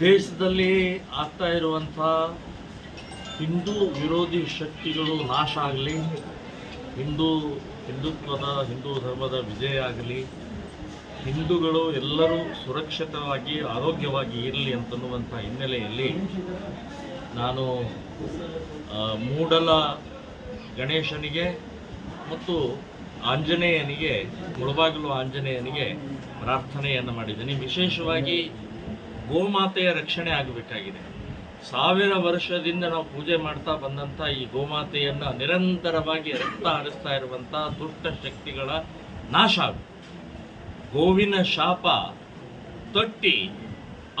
ದೇಶದಲ್ಲಿ ಆಗ್ತಾ ಇರುವಂಥ ಹಿಂದೂ ವಿರೋಧಿ ಶಕ್ತಿಗಳು ನಾಶ ಆಗಲಿ, ಹಿಂದೂ ಹಿಂದುತ್ವದ, ಹಿಂದೂ ಧರ್ಮದ ವಿಜಯ ಆಗಲಿ, ಹಿಂದೂಗಳು ಎಲ್ಲರೂ ಸುರಕ್ಷಿತವಾಗಿ, ಆರೋಗ್ಯವಾಗಿ ಇರಲಿ ಅಂತನ್ನುವಂಥ ಹಿನ್ನೆಲೆಯಲ್ಲಿ ನಾನು ಮೂಡಲ ಗಣೇಶನಿಗೆ ಮತ್ತು ಆಂಜನೇಯನಿಗೆ, ಮುಳಬಾಗಿಲು ಆಂಜನೇಯನಿಗೆ ಪ್ರಾರ್ಥನೆಯನ್ನು ಮಾಡಿದ್ದೀನಿ. ವಿಶೇಷವಾಗಿ ಗೋಮಾತೆಯ ರಕ್ಷಣೆ ಆಗಬೇಕಾಗಿದೆ. ಸಾವಿರ ವರ್ಷದಿಂದ ನಾವು ಪೂಜೆ ಮಾಡ್ತಾ ಬಂದಂಥ ಈ ಗೋಮಾತೆಯನ್ನು ನಿರಂತರವಾಗಿ ರಕ್ತ ಹರಿಸ್ತಾ ಇರುವಂಥ ದುಷ್ಟ ಶಕ್ತಿಗಳ ನಾಶ ಗೋವಿನ ಶಾಪ ತಟ್ಟಿ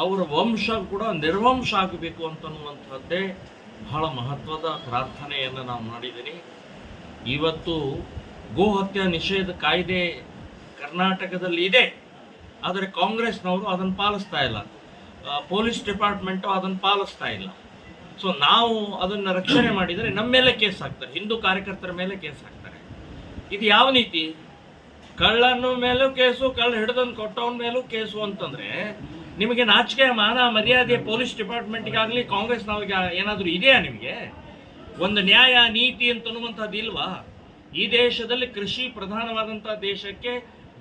ಅವರ ವಂಶ ಕೂಡ ನಿರ್ವಂಶ ಆಗಬೇಕು ಅಂತನ್ನುವಂಥದ್ದೇ ಬಹಳ ಮಹತ್ವದ ಪ್ರಾರ್ಥನೆಯನ್ನು ನಾವು ಮಾಡಿದ್ದೀನಿ. ಇವತ್ತು ಗೋ ಹತ್ಯೆ ನಿಷೇಧ ಕಾಯ್ದೆ ಕರ್ನಾಟಕದಲ್ಲಿ ಇದೆ. ಆದರೆ ಕಾಂಗ್ರೆಸ್ನವರು ಅದನ್ನು ಪಾಲಿಸ್ತಾ ಇಲ್ಲ. ಪೊಲೀಸ್ ಡಿಪಾರ್ಟ್ಮೆಂಟು ಅದನ್ನು ಪಾಲಿಸ್ತಾ ಇಲ್ಲ. ಸೊ, ನಾವು ಅದನ್ನು ರಕ್ಷಣೆ ಮಾಡಿದರೆ ನಮ್ಮ ಮೇಲೆ ಕೇಸ್ ಹಾಕ್ತಾರೆ. ಹಿಂದೂ ಕಾರ್ಯಕರ್ತರ ಮೇಲೆ ಕೇಸ್ ಹಾಕ್ತಾರೆ. ಇದು ಯಾವ ನೀತಿ? ಕಳ್ಳನ ಮೇಲೂ ಕೇಸು, ಕಳ್ಳ ಹಿಡ್ದನ್ ಕೊಟ್ಟವನ ಮೇಲೂ ಕೇಸು ಅಂತಂದರೆ ನಿಮಗೆ ನಾಚಿಕೆ, ಮಾನ, ಮರ್ಯಾದೆ ಪೊಲೀಸ್ ಡಿಪಾರ್ಟ್ಮೆಂಟ್ಗಾಗಲಿ ಕಾಂಗ್ರೆಸ್ನವ್ರಿಗೆ ಏನಾದರೂ ಇದೆಯಾ ನಿಮಗೆ? ಒಂದು ನ್ಯಾಯ, ನೀತಿ ಅಂತನ್ನುವಂಥದ್ದು ಇಲ್ವಾ ಈ ದೇಶದಲ್ಲಿ ಕೃಷಿ ಪ್ರಧಾನವಾದಂಥ ದೇಶಕ್ಕೆ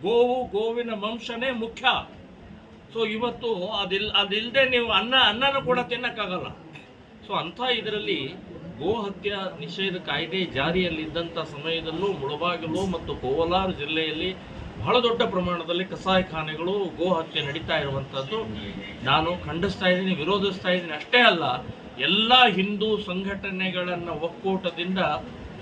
ಗೋವು, ಗೋವಿನ ವಂಶನೇ ಮುಖ್ಯ. ಸೊ ಇವತ್ತು ಅದಿಲ್ ಅದಿಲ್ಲದೆ ನೀವು ಅನ್ನ, ಅನ್ನನೂ ಕೂಡ ತಿನ್ನಕ್ಕಾಗಲ್ಲ. ಸೊ ಅಂಥ ಇದರಲ್ಲಿ ಗೋ ಹತ್ಯಾ ನಿಷೇಧ ಕಾಯ್ದೆ ಜಾರಿಯಲ್ಲಿದ್ದಂಥ ಸಮಯದಲ್ಲೂ ಮುಳಬಾಗಿಲು ಮತ್ತು ಕೋಲಾರ ಜಿಲ್ಲೆಯಲ್ಲಿ ಬಹಳ ದೊಡ್ಡ ಪ್ರಮಾಣದಲ್ಲಿ ಕಸಾಯಖಾನೆಗಳು ಗೋ ಹತ್ಯೆ ನಡೀತಾ ಇರುವಂಥದ್ದು. ನಾನು ಖಂಡಿಸ್ತಾ ಇದ್ದೀನಿ, ವಿರೋಧಿಸ್ತಾ ಇದ್ದೀನಿ. ಅಷ್ಟೇ ಅಲ್ಲ, ಎಲ್ಲ ಹಿಂದೂ ಸಂಘಟನೆಗಳನ್ನು ಒಕ್ಕೂಟದಿಂದ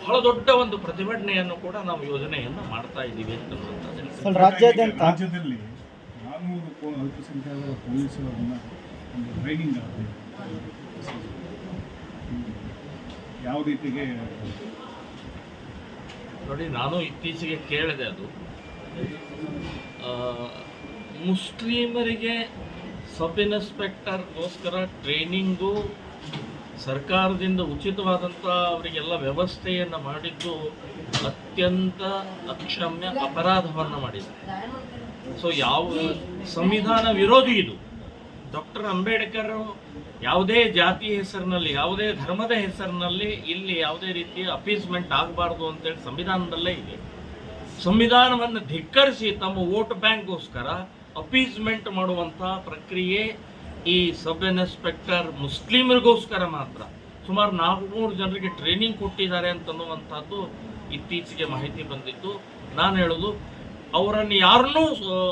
ಬಹಳ ದೊಡ್ಡ ಒಂದು ಪ್ರತಿಭಟನೆಯನ್ನು ಕೂಡ ನಾವು ಯೋಜನೆಯನ್ನು ಮಾಡ್ತಾ ಇದ್ದೀವಿ ಅಂತ ರಾಜ್ಯಾದ್ಯಂತ ರಾಜ್ಯದಲ್ಲಿ ನಾನ್ನೂರು ಅಲ್ಪಸಂಖ್ಯಾತರ ಪೊಲೀಸರನ್ನ ಒಂದು ಟ್ರೈನಿಂಗ್ ಆಗಬೇಕು ಯಾವ ರೀತಿಗೆ ನೋಡಿ ನಾನು ಇತ್ತೀಚೆಗೆ ಕೇಳಿದೆ ಅದು. ಮುಸ್ಲಿಮರಿಗೆ ಸಬ್ ಇನ್ಸ್ಪೆಕ್ಟರ್ಗೋಸ್ಕರ ಟ್ರೈನಿಂಗು ಸರ್ಕಾರದಿಂದ ಉಚಿತವಾದಂಥ ಅವರಿಗೆಲ್ಲ ವ್ಯವಸ್ಥೆಯನ್ನು ಮಾಡಿದ್ದು ಅತ್ಯಂತ ಅಕ್ಷಮ್ಯ ಅಪರಾಧವನ್ನು ಮಾಡಿದೆ. ಸೊ ಯಾವ ಸಂವಿಧಾನ ವಿರೋಧಿ ಇದು. ಡಾಕ್ಟರ್ ಅಂಬೇಡ್ಕರ್ ಯಾವುದೇ ಜಾತಿ ಹೆಸರಿನಲ್ಲಿ, ಯಾವುದೇ ಧರ್ಮದ ಹೆಸರಿನಲ್ಲಿ ಇಲ್ಲಿ ಯಾವುದೇ ರೀತಿಯ ಅಪೀಸ್ಮೆಂಟ್ ಆಗಬಾರ್ದು ಅಂತೇಳಿ ಸಂವಿಧಾನದಲ್ಲೇ ಇದೆ. ಸಂವಿಧಾನವನ್ನು ಧಿಕ್ಕರಿಸಿ ತಮ್ಮ ವೋಟ್ ಬ್ಯಾಂಕ್ಗೋಸ್ಕರ ಅಪೀಸ್ಮೆಂಟ್ ಮಾಡುವಂಥ ಪ್ರಕ್ರಿಯೆ ಈ ಸಬ್ ಇನ್ಸ್ಪೆಕ್ಟರ್ ಮುಸ್ಲಿಮರಿಗೋಸ್ಕರ ಮಾತ್ರ. ಸುಮಾರು ನಾಲ್ಕುನೂರು ಜನರಿಗೆ ಟ್ರೈನಿಂಗ್ ಕೊಟ್ಟಿದ್ದಾರೆ ಅಂತನ್ನುವಂಥದ್ದು ಇತ್ತೀಚೆಗೆ ಮಾಹಿತಿ ಬಂದಿತ್ತು ನಾನು ಹೇಳೋದು, ಅವರನ್ನು ಯಾರನ್ನೂ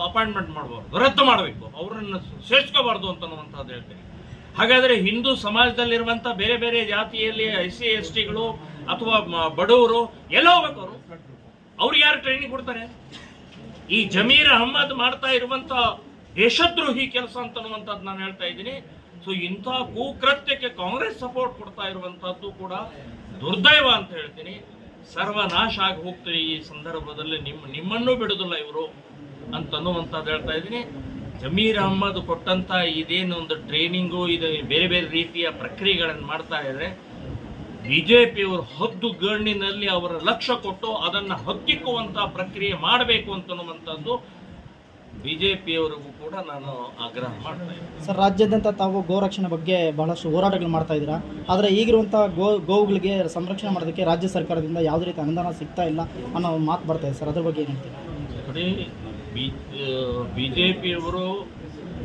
ಅಪಾಯಿಂಟ್ಮೆಂಟ್ ಮಾಡಬಾರ್ದು, ರದ್ದು ಮಾಡಬೇಕು, ಅವರನ್ನು ಸೇರಿಸ್ಕೋಬಾರ್ದು ಅಂತನ್ನುವಂಥದ್ದು ಹೇಳ್ತೇನೆ. ಹಾಗಾದರೆ ಹಿಂದೂ ಸಮಾಜದಲ್ಲಿರುವಂಥ ಬೇರೆ ಬೇರೆ ಜಾತಿಯಲ್ಲಿ ಐ ಸಿ ಎಸ್ ಟಿಗಳು ಅಥವಾ ಬಡವರು ಎಲ್ಲ ಹೋಗ್ಬೇಕು ಅವರು. ಅವ್ರಿಗೆ ಯಾರು ಟ್ರೈನಿಂಗ್ ಕೊಡ್ತಾರೆ? ಈ ಜಮೀರ್ ಅಹಮ್ಮದ್ ಮಾಡ್ತಾ ಇರುವಂತ ದೇಶದ್ರೋಹಿ ಕೆಲಸ ಅಂತ ಅನ್ನುವಂಥದ್ದು ನಾನು ಹೇಳ್ತಾ ಇದ್ದೀನಿ. ಸೊ ಇಂಥ ಕುಕೃತ್ಯಕ್ಕೆ ಕಾಂಗ್ರೆಸ್ ಸಪೋರ್ಟ್ ಕೊಡ್ತಾ ಇರುವಂಥದ್ದು ಕೂಡ ದುರ್ದೈವ ಅಂತ ಹೇಳ್ತೀನಿ. ಸರ್ವನಾಶ ಆಗಿ ಹೋಗ್ತೀರಿ ಈ ಸಂದರ್ಭದಲ್ಲಿ ನಿಮ್ಮ ನಿಮ್ಮನ್ನು ಬಿಡೋದಿಲ್ಲ ಇವರು ಅಂತನ್ನುವಂಥದ್ದು ಹೇಳ್ತಾ ಇದ್ದೀನಿ. ಜಮೀರ್ ಅಹಮ್ಮದ್ ಕೊಟ್ಟಂತ ಇದೇನು ಒಂದು ಟ್ರೈನಿಂಗು, ಇದು ಬೇರೆ ಬೇರೆ ರೀತಿಯ ಪ್ರಕ್ರಿಯೆಗಳನ್ನು ಮಾಡ್ತಾ ಇದ್ದಾರೆ ಬಿಜೆಪಿಯವರು ಹದ್ದು ಗಣ್ಣಿನಲ್ಲಿ ಅವರ ಲಕ್ಷ್ಯ ಕೊಟ್ಟು ಅದನ್ನು ಹಕ್ಕಿಕ್ಕುವಂಥ ಪ್ರಕ್ರಿಯೆ ಮಾಡಬೇಕು ಅಂತನ್ನುವಂಥದ್ದು ಬಿಜೆಪಿಯವರಿಗೂ ಕೂಡ ನಾನು ಆಗ್ರಹ ಮಾಡ್ತಾ ಇದ್ದೀನಿ. ಸರ್ ರಾಜ್ಯಾದ್ಯಂತ ತಾವು ಗೋ ರಕ್ಷಣೆ ಬಗ್ಗೆ ಬಹಳಷ್ಟು ಹೋರಾಟಗಳು ಮಾಡ್ತಾ ಇದ್ದೀರಾ? ಆದರೆ ಈಗಿರುವಂಥ ಗೋ ಗೋವುಗಳಿಗೆ ಸಂರಕ್ಷಣೆ ಮಾಡೋದಕ್ಕೆ ರಾಜ್ಯ ಸರ್ಕಾರದಿಂದ ಯಾವುದೇ ರೀತಿ ಅನುದಾನ ಸಿಗ್ತಾ ಇಲ್ಲ ಅನ್ನೋ ಮಾತು ಬರ್ತಾ ಇದೆ. ಸರ್ ಅದ್ರ ಬಗ್ಗೆ ಏನು ಹೇಳ್ತೀರಾ? ನೋಡಿ ಬಿ ಬಿ ಜೆ ಪಿಯವರು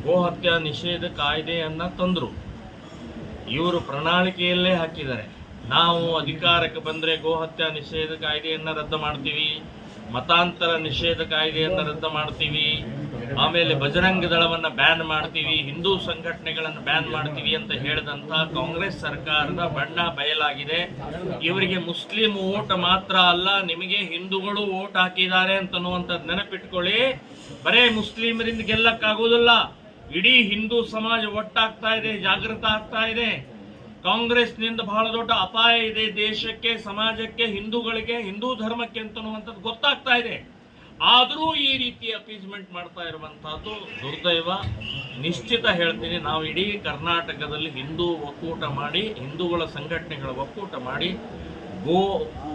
ಗೋ ಹತ್ಯಾ ನಿಷೇಧ ಕಾಯ್ದೆಯನ್ನು ತಂದರು. ಇವರು ಪ್ರಣಾಳಿಕೆಯಲ್ಲೇ ಹಾಕಿದ್ದಾರೆ. ನಾವು ಅಧಿಕಾರಕ್ಕೆ ಬಂದರೆ ಗೋ ಹತ್ಯಾ ನಿಷೇಧ ಕಾಯ್ದೆಯನ್ನು ರದ್ದು ಮಾಡ್ತೀವಿ. ಮತಾಂತರ ನಿಷೇಧ ಕಾಯ್ದೆಯನ್ನು ರದ್ದು ಮಾಡ್ತೀವಿ. ಆಮೇಲೆ ಬಜರಂಗ ದಳವನ್ನು ಬ್ಯಾನ್ ಮಾಡ್ತೀವಿ. ಹಿಂದೂ ಸಂಘಟನೆಗಳನ್ನು ಬ್ಯಾನ್ ಮಾಡ್ತೀವಿ ಅಂತ ಹೇಳಿದಂಥ ಕಾಂಗ್ರೆಸ್ ಸರ್ಕಾರದ ಬಣ್ಣ ಬಯಲಾಗಿದೆ. ಇವರಿಗೆ ಮುಸ್ಲಿಂ ಓಟ್ ಮಾತ್ರ ಅಲ್ಲ, ನಿಮಗೆ ಹಿಂದೂಗಳು ಓಟ್ ಹಾಕಿದ್ದಾರೆ ಅಂತನ್ನುವಂಥದ್ದು ನೆನಪಿಟ್ಕೊಳ್ಳಿ. ಬರೇ ಮುಸ್ಲಿಮರಿಂದ ಗೆಲ್ಲಕ್ಕಾಗೋದಿಲ್ಲ ಇಡೀ ಹಿಂದೂ ಸಮಾಜ ಒಟ್ಟಾಗ್ತಾ ಇದೆ, ಜಾಗೃತ ಆಗ್ತಾ ಇದೆ. ಕಾಂಗ್ರೆಸ್ನಿಂದ ಬಹಳ ದೊಡ್ಡ ಅಪಾಯ ಇದೆ ದೇಶಕ್ಕೆ, ಸಮಾಜಕ್ಕೆ, ಹಿಂದೂಗಳಿಗೆ, ಹಿಂದೂ ಧರ್ಮಕ್ಕೆ ಅಂತನ್ನುವಂಥದ್ದು ಗೊತ್ತಾಗ್ತಾ ಇದೆ. ಆದರೂ ಈ ರೀತಿ ಅಪೀಸ್ಮೆಂಟ್ ಮಾಡ್ತಾ ಇರುವಂತಹದ್ದು ದುರ್ದೈವ. ನಿಶ್ಚಿತ ಹೇಳ್ತೀನಿ, ನಾವು ಇಡೀ ಕರ್ನಾಟಕದಲ್ಲಿ ಹಿಂದೂ ಒಕ್ಕೂಟ ಮಾಡಿ, ಹಿಂದೂಗಳ ಸಂಘಟನೆಗಳ ಒಕ್ಕೂಟ ಮಾಡಿ, ಗೋ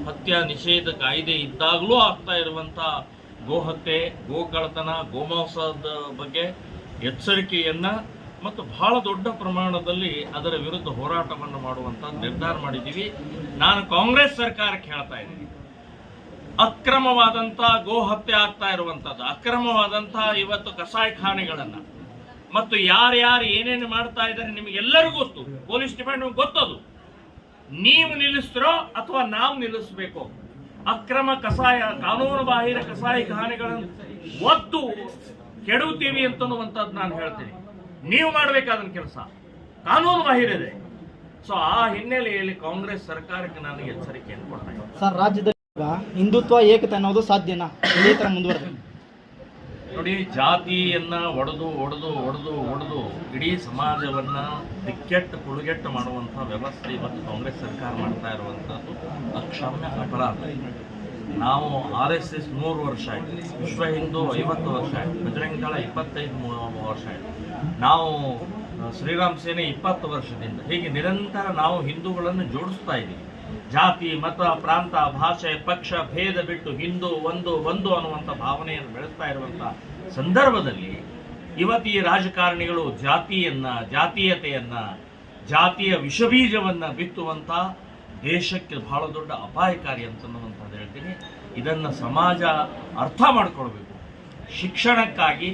ಹತ್ಯಾ ನಿಷೇಧ ಕಾಯ್ದೆ ಇದ್ದಾಗಲೂ ಆಗ್ತಾ ಇರುವಂಥ ಗೋ ಹತ್ಯೆ ಗೋ ಕಳ್ಳತನ ಗೋಮಾಂಸದ ಬಗ್ಗೆ ಎಚ್ಚರಿಕೆಯನ್ನ ಮತ್ತು ಬಹಳ ದೊಡ್ಡ ಪ್ರಮಾಣದಲ್ಲಿ ಅದರ ವಿರುದ್ಧ ಹೋರಾಟವನ್ನು ಮಾಡುವಂತ ನಿರ್ಧಾರ ಮಾಡಿದ್ದೀವಿ. ನಾನು ಕಾಂಗ್ರೆಸ್ ಸರ್ಕಾರಕ್ಕೆ ಹೇಳ್ತಾ ಇದ್ದೀನಿ. ಅಕ್ರಮವಾದಂತ ಗೋ ಹತ್ಯೆ ಆಗ್ತಾ ಇರುವಂತದ್ದು, ಅಕ್ರಮವಾದಂತ ಇವತ್ತು ಕಸಾಯಿಖಾನೆಗಳನ್ನು ಮತ್ತು ಯಾರ್ಯಾರು ಏನೇನು ಮಾಡ್ತಾ ಇದ್ದಾರೆ ನಿಮಗೆಲ್ಲರಿಗೂ ಗೊತ್ತು, ಪೊಲೀಸ್ ಡಿಪಾರ್ಟ್ಮೆಂಟ್ ಗೊತ್ತದು. ನೀವು ನಿಲ್ಲಿಸ್ತಿರೋ ಅಥವಾ ನಾವು ನಿಲ್ಲಿಸಬೇಕು. ಅಕ್ರಮ ಕಸಾಯ, ಕಾನೂನು ಬಾಹಿರ ಕಸಾಯಿಖಾನೆಗಳನ್ನು ಒತ್ತು ಕೆಡುತ್ತೀವಿ ಅಂತನ್ನುವಂಥದ್ದು ನಾನು ಹೇಳ್ತೀನಿ. ನೀವು ಮಾಡಬೇಕಾದ ಕೆಲಸ. ಕಾನೂನು ಬಾಹಿರ ಇದೆ. ಸೊ ಆ ಹಿನ್ನೆಲೆಯಲ್ಲಿ ಕಾಂಗ್ರೆಸ್ ಸರ್ಕಾರಕ್ಕೆ ನಾನು ಎಚ್ಚರಿಕೆಯನ್ನು ಕೊಡ್ತಾ ಇದ್ದೀನಿ. ಸರ್ ರಾಜ್ಯದಲ್ಲಿ ಹಿಂದುತ್ವ ಏಕತೆ ಅನ್ನೋದು ಸಾಧ್ಯನಾ? ಇದೇ ಥರ ಮುಂದುವರೆದು ನೋಡಿ ಜಾತಿಯನ್ನ ಒಡೆದು ಒಡೆದು ಒಡೆದು ಒಡೆದು ಇಡೀ ಸಮಾಜವನ್ನ ದಿಕ್ಕೆಟ್ಟು ಕುಳುಗೆಟ್ಟು ಮಾಡುವಂತಹ ವ್ಯವಸ್ಥೆ ಇವತ್ತು ಕಾಂಗ್ರೆಸ್ ಸರ್ಕಾರ ಮಾಡ್ತಾ ಇರುವಂತಹದ್ದು ಅಕ್ಷಮ್ಯ ಅಪರಾಧ. ನಾವು ಆರ್ ಎಸ್ ಎಸ್ ನೂರು ವರ್ಷ ಆಯ್ತು. ವಿಶ್ವ ಹಿಂದೂ ಐವತ್ತು ವರ್ಷ ಆಯ್ತು. ಬಜರಂಗ ದಳ ಇಪ್ಪತ್ತೈದು ವರ್ಷ ಆಯ್ತು. ನಾವು ಶ್ರೀರಾಮ್ ಸೇನೆ ಇಪ್ಪತ್ತು ವರ್ಷದಿಂದ ಹೀಗೆ ನಿರಂತರ ನಾವು ಹಿಂದೂಗಳನ್ನು ಜೋಡಿಸ್ತಾ ಇದ್ದೀವಿ. ಜಾತಿ, ಮತ, ಪ್ರಾಂತ, ಭಾಷೆ, ಪಕ್ಷ, ಭೇದ ಬಿಟ್ಟು ಹಿಂದೂ, ಒಂದು ಒಂದು ಅನ್ನುವಂಥ ಭಾವನೆಯನ್ನು ಬೆಳೆಸ್ತಾ ಇರುವಂಥ ಸಂದರ್ಭದಲ್ಲಿ ಇವತ್ತು ಈ ರಾಜಕಾರಣಿಗಳು ಜಾತಿಯನ್ನ, ಜಾತೀಯತೆಯನ್ನು, ಜಾತಿಯ ವಿಷಬೀಜವನ್ನು ಬಿತ್ತುವಂತ ದೇಶಕ್ಕೆ ಬಹಳ ದೊಡ್ಡ ಅಪಾಯಕಾರಿ ಅಂತನ್ನುವಂಥದ್ದು ಹೇಳ್ತೀನಿ. ಇದನ್ನು ಸಮಾಜ ಅರ್ಥ ಮಾಡ್ಕೊಳ್ಬೇಕು. ಶಿಕ್ಷಣಕ್ಕಾಗಿ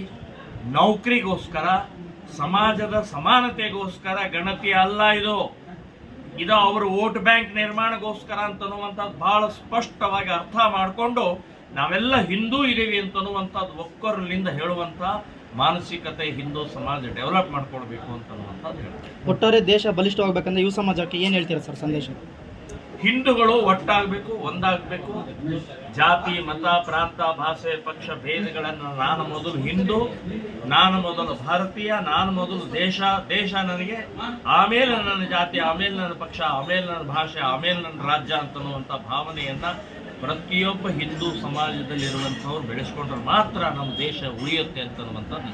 ನೌಕರಿಗೋಸ್ಕರ, ಸಮಾಜದ ಸಮಾನತೆಗೋಸ್ಕರ ಗಣತಿ ಅಲ್ಲ ಇದು. ಇದು ಅವರು ವೋಟ್ ಬ್ಯಾಂಕ್ ನಿರ್ಮಾಣಗೋಸ್ಕರ ಅಂತನ್ನುವಂಥದ್ದು ಬಹಳ ಸ್ಪಷ್ಟವಾಗಿ ಅರ್ಥ ಮಾಡಿಕೊಂಡು ನಾವೆಲ್ಲ ಹಿಂದೂ ಇದ್ದೀವಿ ಅಂತನ್ನುವಂಥದ್ದು ಒಕ್ಕೊರಲಿಂದ ಹೇಳುವಂಥ ಮಾನಸಿಕತೆ ಹಿಂದೂ ಸಮಾಜ ಡೆವಲಪ್ ಮಾಡ್ಕೊಳ್ಬೇಕು ಅಂತನ್ನುವಂಥದ್ದು ಹೇಳ್ತಾರೆ ಒಟ್ಟಾರೆ ದೇಶ ಬಲಿಷ್ಠವಾಗಬೇಕಂದ್ರೆ ಯುವ ಸಮಾಜಕ್ಕೆ ಏನು ಹೇಳ್ತೀರಾ ಸರ್ ಸಂದೇಶ? ಹಿಂದೂಗಳು ಒಟ್ಟಾಗಬೇಕು, ಒಂದಾಗಬೇಕು. ಜಾತಿ, ಮತ, ಪ್ರಾಂತ, ಭಾಷೆ, ಪಕ್ಷ, ಭೇದಗಳನ್ನು ನಾನು ಮೊದಲು ಹಿಂದೂ, ನಾನು ಮೊದಲು ಭಾರತೀಯ, ನಾನು ಮೊದಲು ದೇಶ. ದೇಶ ನನಗೆ ಆಮೇಲೆ ನನ್ನ ಜಾತಿ, ಆಮೇಲೆ ನನ್ನ ಪಕ್ಷ, ಆಮೇಲೆ ನನ್ನ ಭಾಷೆ, ಆಮೇಲೆ ನನ್ನ ರಾಜ್ಯ ಅಂತನ್ನುವಂಥ ಭಾವನೆಯನ್ನ ಪ್ರತಿಯೊಬ್ಬ ಹಿಂದೂ ಸಮಾಜದಲ್ಲಿರುವಂಥವ್ರು ಬೆಳೆಸ್ಕೊಂಡ್ರೆ ಮಾತ್ರ ನಮ್ಮ ದೇಶ ಉಳಿಯುತ್ತೆ ಅಂತನ್ನುವಂಥದ್ದು.